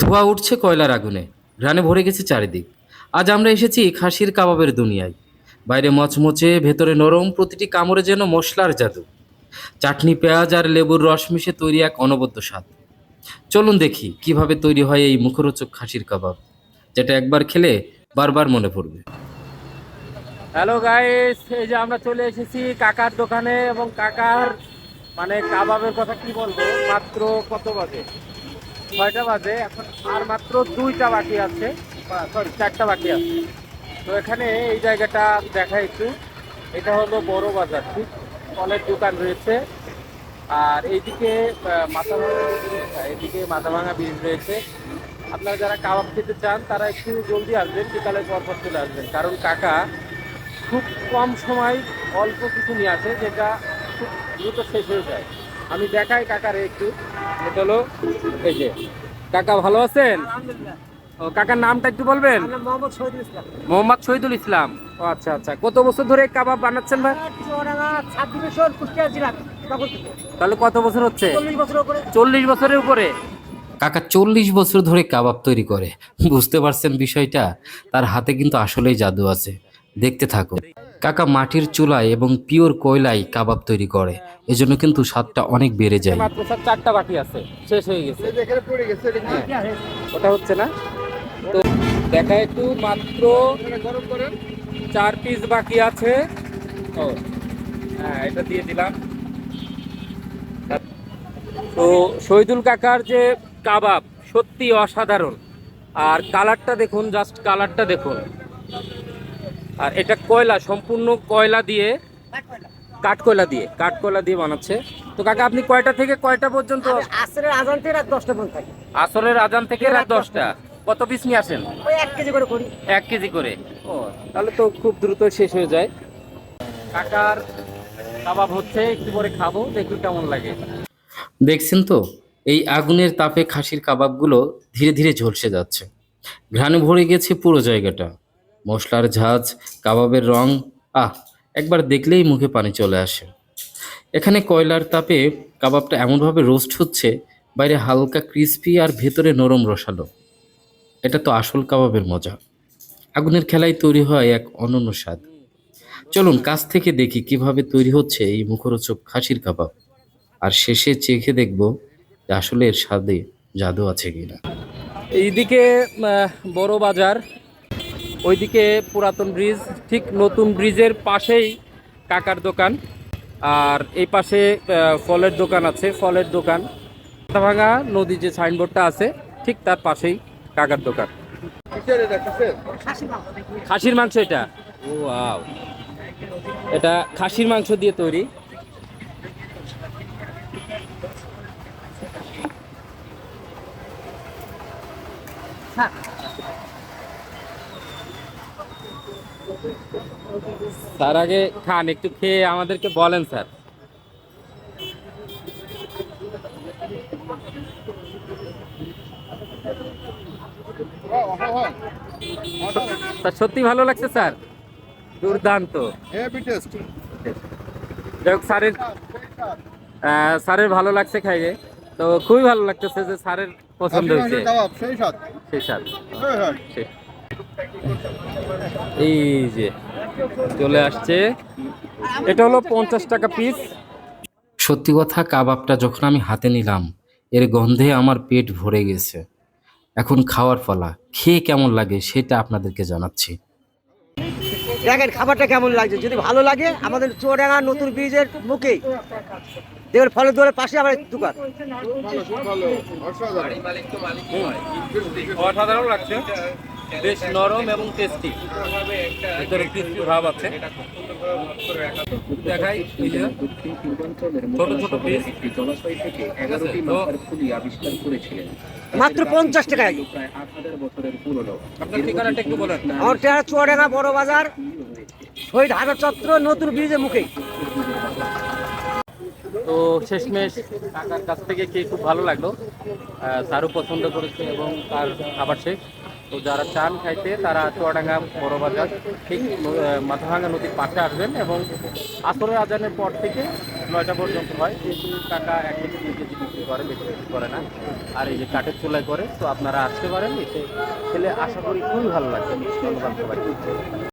ধোঁয়া উঠছে কয়লার আগুনে। ঘ্রাণে ভরে গেছে চারিদিক। আজ আমরা এসেছি খাসির কাবাবের দুনিয়ায়। বাইরে মচমচে, ভেতরে নরম, প্রতিটি কামড়ে যেন মশলার জাদু। চাটনি, পেঁয়াজ আর লেবুর রস মিশে তৈরি এক অনবদ্য স্বাদ। চলুন দেখি কীভাবে তৈরি হয় এই মুখরোচক খাসির কাবাব, যেটা একবার খেলে বারবার মনে পড়বে। হ্যালো গাইস এই যে আমরা চলে এসেছি কাকার দোকানে এবং কাকার মানে কাবাবের কথা কি বলব? মাত্র কত বাজে? ছয়টা বাজে এখন আর মাত্র দুইটা বাকি আছে। সরি চারটা বাকি আছে। তো এখানে এই জায়গাটা দেখা একটু। এটা হলো বড় বাজার ঠিক? ফলের দোকান রয়েছে। আর এইদিকে আহ, মাথা ভাঙা এইদিকে মাথা ভাঙা ব্রিজ রয়েছে। আপনারা যারা কাবাব খেতে চান তারা একটু জলদি আসবেন বিকালের পর পর চলে আসবেন। কারণ কাকা খুব কম সময় অল্প কিছু নিয়ে আসে যেটা খুব দ্রুত শেষ হয়ে যায়। আমি দেখাই কাকারে একটু। এটা হলো এই যে। কাকা ভালো আছেন? ও কাকার নামটা একটু বলবেন? মোহাম্মদ শহীদুল ইসলাম। মোহাম্মদ শহীদুল ইসলাম। ও আচ্ছা আচ্ছা। কত বছর ধরে কাবাব বানাচ্ছেন ভাই? তাহলে কত বছর হচ্ছে? চল্লিশ চল্লিশ বছরের উপরে? কাকা চল্লিশ বছর ধরে কাবাব তৈরি করে। বুঝতে পারছেন বিষয়টা? তার হাতে কিন্তু আসলেই জাদু আছে। দেখতে থাকুন। কাকা মাটির চুলায় এবং পিওর কয়লায় কাবাব তৈরি করে। এজন্য কিন্তু স্বাদটা অনেক বেড়ে যায়। মাত্র স্যার চারটা বাকি আছে। শেষ হয়ে গেছে। হ্যাঁ, ওটা হচ্ছে না। তো দেখা একটু মাত্র চার পিস বাকি আছে। ও হ্যাঁ এটা দিয়ে দিলাম। তো শহীদুল কাকার যে কাবাব সত্যি অসাধারণ। আর কালারটা দেখুন জাস্ট কালারটা দেখুন। আর এটা কয়লা সম্পূর্ণ কয়লা দিয়ে? কাঠকয়লা। দিয়ে কাঠকয়লা দিয়ে বানাচ্ছে। তো কাকা আপনি কয়টা থেকে কয়টা পর্যন্ত? আসরের আজান থেকে রাত দশটা পর্যন্ত আসরের আজান থেকে রাত দশটা? কত পিস নিয়ে আসেন? ওই এক কেজি করে করি। এক কেজি করে। ও তাহলে তো খুব দ্রুত শেষ হয়ে যায়। কাকার কাবাব হচ্ছে একটু পরে খাব দেখি কেমন লাগে। দেখছেন তো এই আগুনের তাপে খাসির কাবাবগুলো ধীরে ধীরে ঝলসে যাচ্ছে। ঘ্রাণে ভরে গেছে পুরো জায়গাটা। মশলার ঝাঁজ, কাবাবের রং, আহ, একবার দেখলেই মুখে পানি চলে আসে। এখানে কয়লার তাপে কাবাবটা এমনভাবে রোস্ট হচ্ছে, বাইরে হালকা ক্রিস্পি আর ভেতরে নরম রসালো। এটা তো আসল কাবাবের মজা। আগুনের খেলায় তৈরি হয় এক অনন্য স্বাদ। চলুন কাছ থেকে দেখি কীভাবে তৈরি হচ্ছে এই মুখরোচক খাসির কাবাব। আর শেষে চেখে দেখব যে আসলে এর স্বাদে জাদু আছে কিনা। এইদিকে বড় বাজার ওইদিকে পুরাতন ব্রিজ ঠিক নতুন ব্রিজের পাশেই কাকার দোকান। আর এই পাশে আহ, ফলের দোকান আছে ফলের দোকান। ভাঙা নদী যে সাইনবোর্ডটা আছে ঠিক তার পাশেই কাকার দোকান। খাসির মাংস এটা? ও ওয়াও এটা খাসির মাংস দিয়ে তৈরি। তার আগে খান একটু খেয়ে আমাদেরকে বলেন স্যার। স্যার সত্যি ভালো লাগছে স্যার? দুর্দান্ত। যাই স্যারের স্যারের ভালো লাগছে খাইয়ে। তো খুবই ভালো লাগতেছে যে স্যারের পছন্দ হয়েছে। সেই স্বাদ। সেই স্যার স্বাদ সেই। এই যে চলে আসছে। এটা হলো পঞ্চাশ টাকা পিস সত্যি কথা কাবাবটা যখন আমি হাতে নিলাম এর গন্ধে আমার পেট ভরে গেছে। এখন খাওয়ার পালা খেয়ে কেমন লাগে সেটা আপনাদেরকে জানাচ্ছি। দেখেন খাবারটা কেমন লাগছে? যদি ভালো লাগে আমাদের চুয়াডাঙ্গা নতুন ব্রিজের মুখে। দেখবেন ফলের দোয়ারের পাশে আমার দোকান। অসাধারণ। অসাধারণ লাগছে। বেশ নরম এবং টেস্টি। ভিতরে ক্রিস্পি ভাব আছে। দেখাই ছোট ছোট পিস জলাশয় থেকে এগারোটি মাথার খুলি আবিষ্কার করেছিলেন মাত্র পঞ্চাশ টাকায়। প্রায় আট হাজার বছরের পুরনো আপনার ঠিকানাটা একটু বলেন। আমার টেরা চুয়াডাঙ্গা বড় বাজার শহীদ হাজার চত্র নতুন ব্রিজের মুখে। তো শেষমেশ কাকার কাছ থেকে খেয়ে খুব ভালো লাগল। স্যারও পছন্দ করেছে এবং তার খাবার শেষ। তো যারা চান খাইতে, তারা চুয়াডাঙ্গা বড় বাজার ঠিক মাথাভাঙ্গা নদীর পাশে আসবেন এবং আসরের আজানের পর থেকে নয়টা পর্যন্ত হয়। কিন্তু টাকা এক কেজি, দুই কেজি বিক্রি করে। করে বেশি বিক্রি করে না। আর এই যে কাঠের চুলায় করে, তো আপনারা আসতে পারেন, এসে খেলে আশা করি খুবই ভালো লাগবে। ধন্যবাদ সবাই